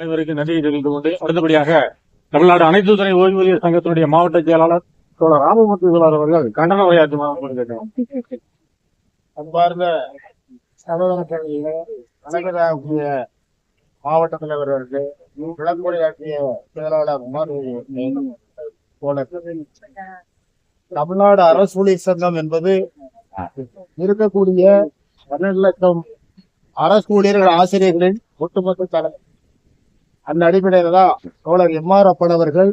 அனைவருக்கும் நன்றியை தெரிவித்துக் கொண்டு அடுத்தபடியாக தமிழ்நாடு அனைத்து துறை ஓய்வூதியர் சங்கத்தினுடைய மாவட்ட செயலாளர் தோழர் ராமமூர்த்தி தோழர் அவர்கள் கண்டன உரையாற்றுமாறு கேட்டோம் அன்பார்ந்த சகோதரர்களே மாவட்ட தலைவர் அவர்கள் விளக்குரையாற்றிய செயலாளர் உமர் போல தமிழ்நாடு அரசு ஊழியர் சங்கம் என்பது இருக்கக்கூடிய பன்னெண்டு லட்சம் அரசு ஊழியர்கள் ஆசிரியர்களின் ஒட்டுமொத்த தலைமை அந்த அடிப்படையில தான் தோழர் எம் ஆர் அப்பன் அவர்கள்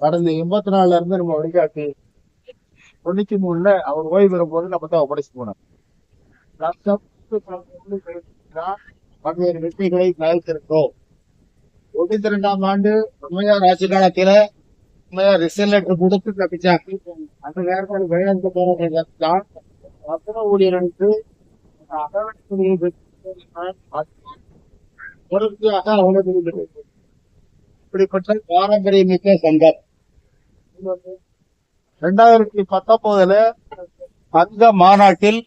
கடந்த எண்பத்தி நாலுல இருந்து நம்ம வழிகாட்டி தொண்ணூத்தி மூணுல அவர் ஓய்வு பெறும்போது நம்ம தான் ஒப்படைச்சு போனோம் பல்வேறு வெற்றிகளை நிகழ்த்திருக்கிறோம் தொண்ணூத்தி ரெண்டாம் ஆண்டு உண்மையார் ஆட்சி காலத்தில உண்மையார் ரிசல் லெட்டர் கொடுத்து தப்பிச்சாங்க அந்த நேரத்தில் வெளிநடத்த போறவங்க தான் ரத்தன ஊழியர்களுக்கு அகவணியை பொருட்களாக அவனது இப்படிப்பட்ட பாரம்பரியமிக்க சங்கம். ரெண்டாயிரத்தி பத்தொன்பதுல சங்க மாநாட்டில்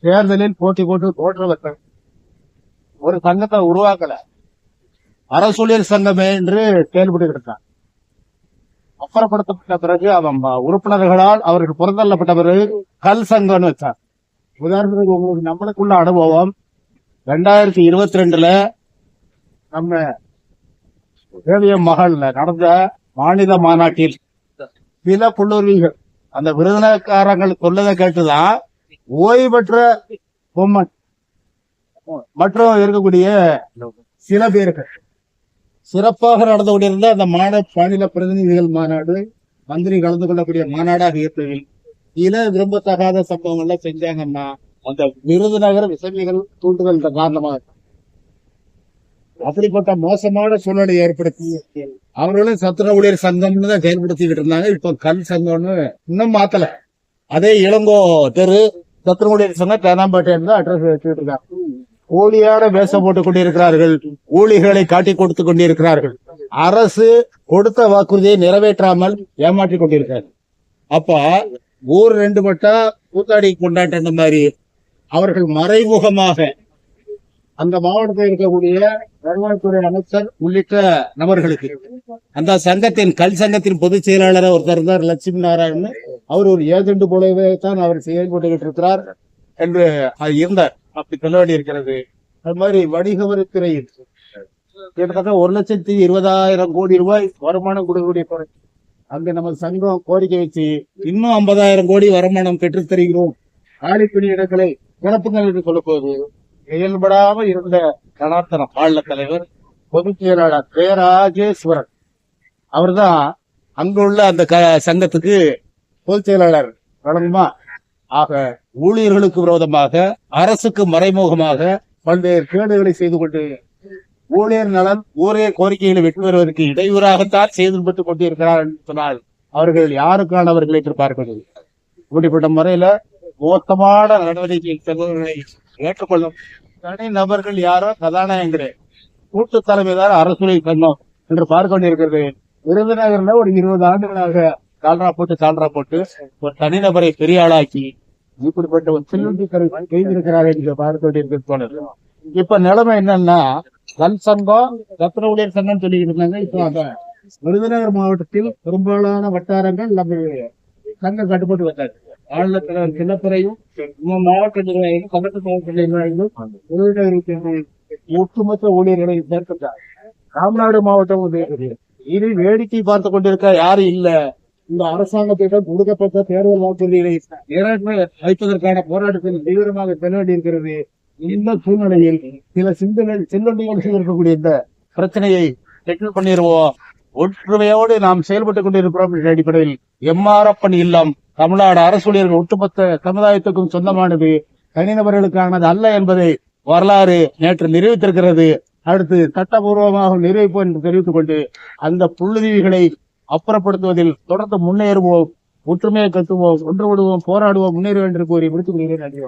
தேர்தலில் போட்டி போட்டு தோற்றவர்கள் ஒரு சங்கத்தை உருவாக்கல. அரசூழியர் சங்கமே என்று செயல்பட்டு இருந்தான் அப்புறப்படுத்தப்பட்ட பிறகு அவன் ம- உறுப்பினர்களால் அவர்கள் புறந்தள்ளப்பட்ட பிறகு கல் சங்கம்னு வச்சார். உதாரணத்துக்கு உங்களுக்கு நம்மளுக்குள்ள அனுபவம் ரெண்டாயிரத்தி இருபத்தி ரெண்டுல நம்ம தேவியம் மகள்ல நடந்த மாநில மாநாட்டில் சில புல்லுரிமைகள் அந்த விருதுநகரக்காரங்கள் சொல்லதை கேட்டுதான் ஓய்வு பெற்ற பொம்மன் மற்றும் இருக்கக்கூடிய சில பேர்கள். சிறப்பாக நடந்து கொண்டிருந்த அந்த மாநில மாநில பிரதிநிதிகள் மாநாடு மந்திரி கலந்து கொள்ளக்கூடிய மாநாடாக இருந்ததில் சில விரும்பத்தகாத சம்பவங்கள்லாம் செஞ்சாங்கன்னா அந்த விருதுநகர் விசமிகள் தூண்டுதல் காரணமாக அப்படிப்பட்ட மோசமான சூழ்நிலை ஏற்படுத்தி அவர்களும் சத்துண ஊழியர் சங்கம்னு தான் செயல்படுத்திக்கிட்டு இருந்தாங்க. இப்ப கல் சங்கம்னு இன்னும் மாத்தல. அதே இளங்கோ தெரு சத்துண ஊழியர் சங்கம் தேனாம்பேட்டை தான் அட்ரஸ் வச்சுட்டு இருக்காங்க. ஊழியார வேஷம் போட்டுக் கொண்டிருக்கிறார்கள். ஊழிகளை காட்டி கொடுத்து கொண்டிருக்கிறார்கள். அரசு கொடுத்த வாக்குறுதியை நிறைவேற்றாமல் ஏமாற்றி கொண்டிருக்கிறார் அப்ப ஊர் ரெண்டு பட்டா கூத்தாடி கொண்டாட்ட மாதிரி அவர்கள் மறைமுகமாக அந்த மாவட்டத்தில் இருக்கக்கூடிய வருவாய்த்துறை அமைச்சர் உள்ளிட்ட நபர்களுக்கு. அந்த சங்கத்தின் கல் சங்கத்தின் பொதுச் செயலாளர் ஒருத்தர் இருந்தார் லட்சுமி நாராயணன். அவர் ஒரு ஏஜென்ட் போலவே தான் அவர் செயல்பட்டுகிட்டு இருக்கிறார் என்று அது இருந்தார். அப்படி சொல்ல வேண்டியிருக்கிறது. அது மாதிரி வணிக வரித்துறையில் கிட்டத்தட்ட ஒரு லட்சத்தி இருபதாயிரம் கோடி ரூபாய் வருமானம் கொடுக்கக்கூடிய துறை அங்க நம்ம சங்கம் கோரிக்கை வச்சு இன்னும் ஐம்பதாயிரம் கோடி வருமானம் பெற்றுத் தருகிறோம். ஆடி இடங்களை குழப்பங்கள் என்று சொல்லப்போகுது செயல்படாம இருந்த கலாத்தன மாநில தலைவர் பொதுச் செயலாளர் பேராஜேஸ்வரன். அவர்தான் அங்குள்ள அந்த க- சங்கத்துக்கு பொதுச் செயலாளர் வழங்குமா? ஆக ஊழியர்களுக்கு விரோதமாக அரசுக்கு மறைமுகமாக பல்வேறு கேடுகளை செய்து கொண்டு ஊழியர் நலன் ஊழியர் கோரிக்கைகளை வெற்றி பெறுவதற்கு இடையூறாகத்தான் செயல்பட்டுக் கொண்டிருக்கிறார் என்று சொன்னால் அவர்கள் யாருக்கானவர்கள் என்று பார்க்கிறது இப்படிப்பட்ட முறையில மோசமான நடவடிக்கை செல்பவர்களை ஏற்றுக்கொள்ளும். தனி நபர்கள் யாரோ கதாநாயகங்களே கூட்டு தலைமைதான் அரசுரை சங்கம் என்று பார்க்க கொண்டிருக்கிறது விருதுநகர்ல ஒரு இருபது ஆண்டுகளாக கால்ரா போட்டு சான்றா போட்டு ஒரு தனிநபரை பெரிய ஆளாக்கி இப்படிப்பட்ட ஒரு செல்வந்திக்கரை செய்திருக்கிறார் என்று பார்க்க வேண்டியிருக்கிறது தோணுது இப்ப நிலைமை என்னன்னா கல் சங்கம் ரத்ன ஊழியர் சங்கம் சொல்லிட்டு இருந்தாங்க. இப்ப அந்த விருதுநகர் மாவட்டத்தில் பெரும்பாலான வட்டாரங்கள் நம்ம சங்கம் கட்டுப்பட்டு வந்தாச்சு ஆளுநர் சின்னத்துறையும் மாவட்ட நிர்வாகிகள் மாவட்ட நிர்வாகிகளும் ஒட்டுமொத்த ஊழியர்களை சேர்க்கின்றார். ராமநாடு மாவட்டம் இது வேடிக்கை பார்த்து கொண்டிருக்க யாரும் இல்ல. இந்த அரசாங்கத்திடம் கொடுக்கப்பட்ட தேர்தல் வாக்குறுதிகளை நிறைவேற்ற வைப்பதற்கான போராட்டத்தில் தீவிரமாக செல்ல வேண்டியிருக்கிறது இந்த சூழ்நிலையில் சில சிந்தனை சிந்தனைகள் செய்திருக்கக்கூடிய இந்த பிரச்சனையை செட்டில் பண்ணிடுவோம். ஒற்றுமையோடு நாம் செயல்பட்டுக் கொண்டிருக்கிறோம் என்ற அடிப்படையில் எம்ஆர்எப்பன் இல்லம். தமிழ்நாடு அரசுடையர்கள் ஒட்டுமொத்த சமுதாயத்துக்கும் சொந்தமானது தனிநபர்களுக்கானது அல்ல என்பதை வரலாறு நேற்று நிரூபித்திருக்கிறது. அடுத்து சட்டபூர்வமாக நிரூபிப்போம் என்று தெரிவித்துக் கொண்டு அந்த புள்ளுதவிகளை அப்புறப்படுத்துவதில் தொடர்ந்து முன்னேறுவோம் ஒற்றுமையை கட்டுவோம் ஒன்று விடுவோம் போராடுவோம் முன்னேறுவோம் என்று கூறி முடித்துக் கொள்கிறேன். நன்றி